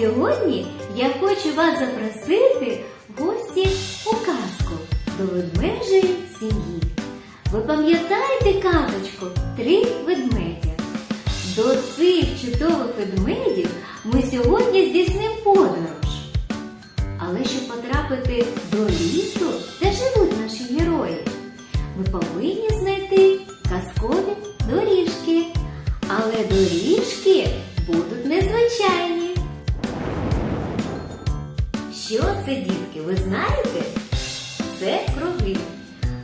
Сьогодні я хочу вас запросити в гості у казку до ведмежої сім'ї. Ви пам'ятаєте казочку Три ведмедя? До цих чудових ведмедів ми сьогодні здійснимо подорож. Але щоб потрапити до лісу, де живуть наші герої, ми повинні знайти казкові доріжки. Але доріжки Що це, дітки, ви знаєте? Це круги.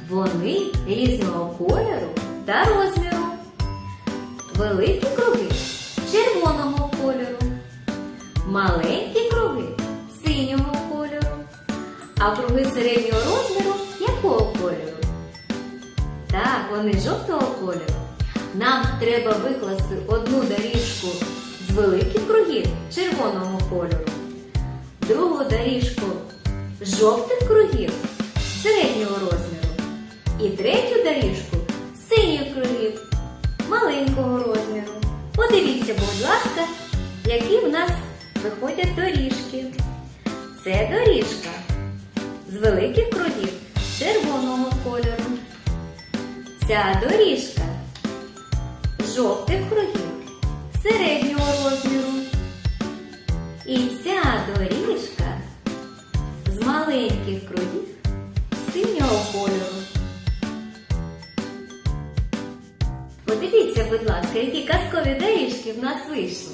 Вони різного кольору та розміру. Великі круги червоного кольору, маленькі круги синього кольору, а круги середнього розміру якого кольору? Так, вони жовтого кольору. Нам треба викласти одну другу доріжку жовтих кругів середнього розміру і третю доріжку синіх кругів маленького розміру. Подивіться, будь ласка, які в нас виходять доріжки. Це доріжка з великих кругів червоного кольору. Ця доріжка з жовтих кругів середнього розміру. І ця доріжка синього кольору. Подивіться, будь ласка, які казкові доріжки в нас вийшли.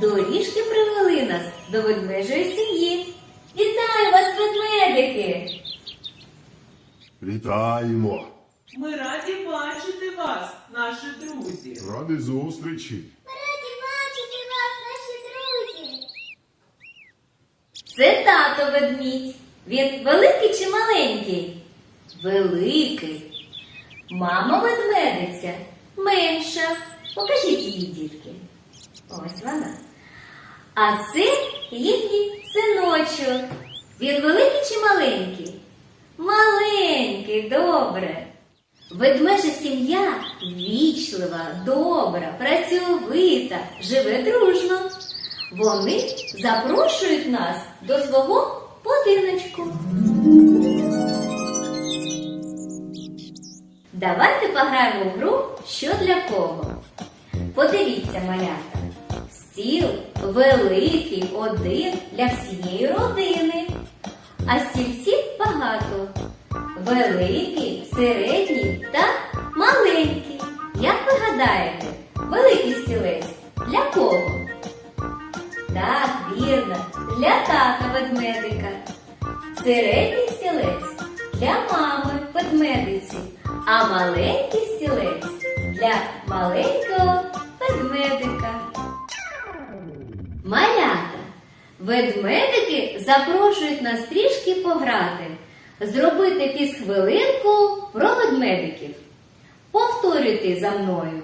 Доріжки привели нас до ведмежої сім'ї. Вітаю вас, ведмедики! Вітаємо! Ми раді бачити вас, наші друзі. Ради зустрічі! Раді бачити вас, наші друзі. Це тато ведмідь. Він великий чи маленький? Великий. Мама ведмедиця менша. Покажіть її, дітки. Ось вона. А це їхній синочок. Він великий чи маленький? Маленький, добре. Ведмежа сім'я вічлива, добра, працьовита, живе дружно. Вони запрошують нас до свого будиночку. Давайте пограємо в гру що для кого. Подивіться, малята. Стіл великий один для всієї родини, а стільців багато. Великий, середній та маленький. Як ви гадаєте, великий стілець для кого? Так, вірно, для тата ведмедика. Середній стілець для мами ведмедиці, а маленький стілець для маленького ведмедика. Малята, ведмедики запрошують нас трішки пограти, зробити фізхвилинку про ведмедиків. Повторюйте за мною.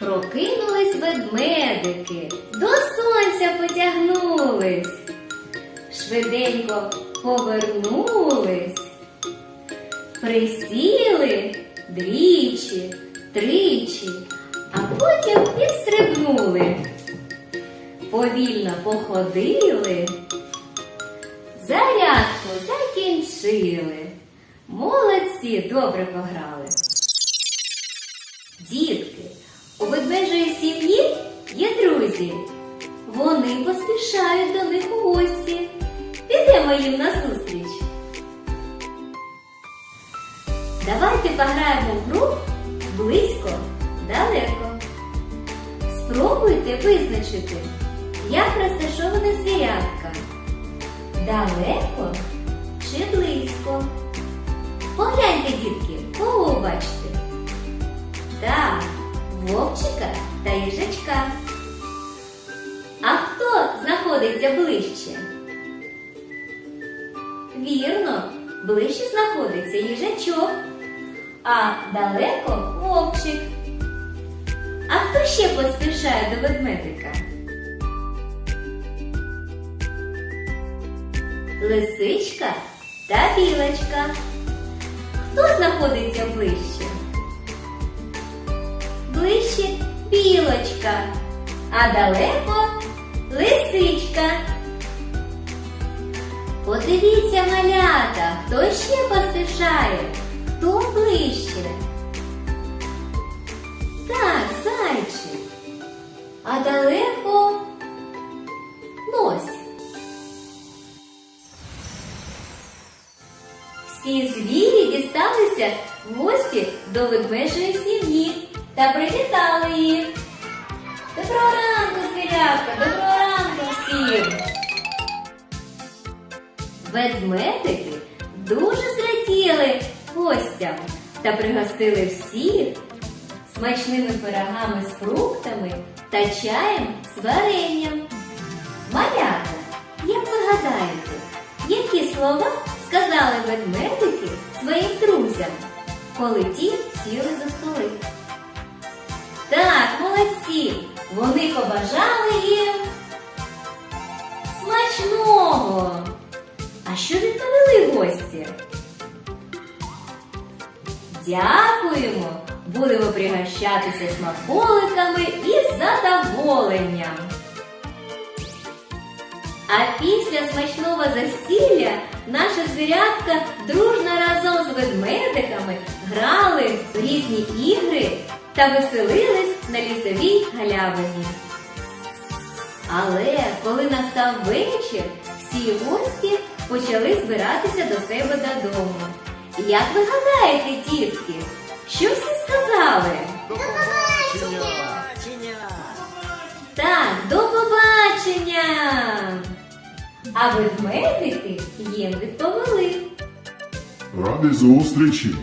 Прокинулись ведмедики, до сонця потягнулись, швиденько повернулись, присіли двічі, тричі, а потім підстрибнули. Повільно походили, зарядку закінчили. Молодці добре пограли. Дітки, у ведмежої сім'ї є друзі. Вони поспішають до них у гості. Підемо їм на зустріч. Давайте пограємо в гру близько, далеко. Спробуйте визначити, як розташоване звірятка. Далеко чи близько? Погляньте, дітки, кого бачите? Так, вовчика та їжачка. А хто знаходиться ближче? Вірно, ближче знаходиться їжачок, а далеко вовчик. А хто ще поспішає до ведмедика? Лисичка та білочка. хто знаходиться ближче? Білочка, а далеко лисичка. Подивіться, малята, хто ще поспішає, хто ближче. Так, зайчик. А далеко лось. Всі звірі дісталися в гості до ведмежої сім'ї та привітали їх. Доброго ранку, звірятка, доброго ранку всім! Ведмедики дуже зраділи гостям та пригостили всіх смачними пирогами з фруктами та чаєм з варенням. Малята, як ви гадаєте, які слова сказали ведмедики своїм друзям, коли ті сіли за столи? Так, молодці! Вони побажали їм смачного! А що відповіли гості? Дякуємо! Будемо пригощатися смаколиками із задоволенням. А після смачного засілля наша звірятка дружно разом з ведмедиками грали в різні ігри та веселились на лісовій галявині. Але коли настав вечір, всі гості почали збиратися до себе додому. Як ви гадаєте, дітки, що всі сказали? До побачення! Так, до побачення! А ведмедики їм відповіли. Ради зустрічі!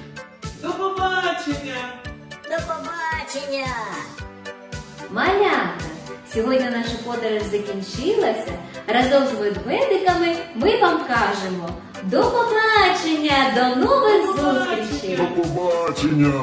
Сьогодні наша подорож закінчилася. Разом з ведмедиками ми вам кажемо до побачення, до нових зустрічей! До побачення!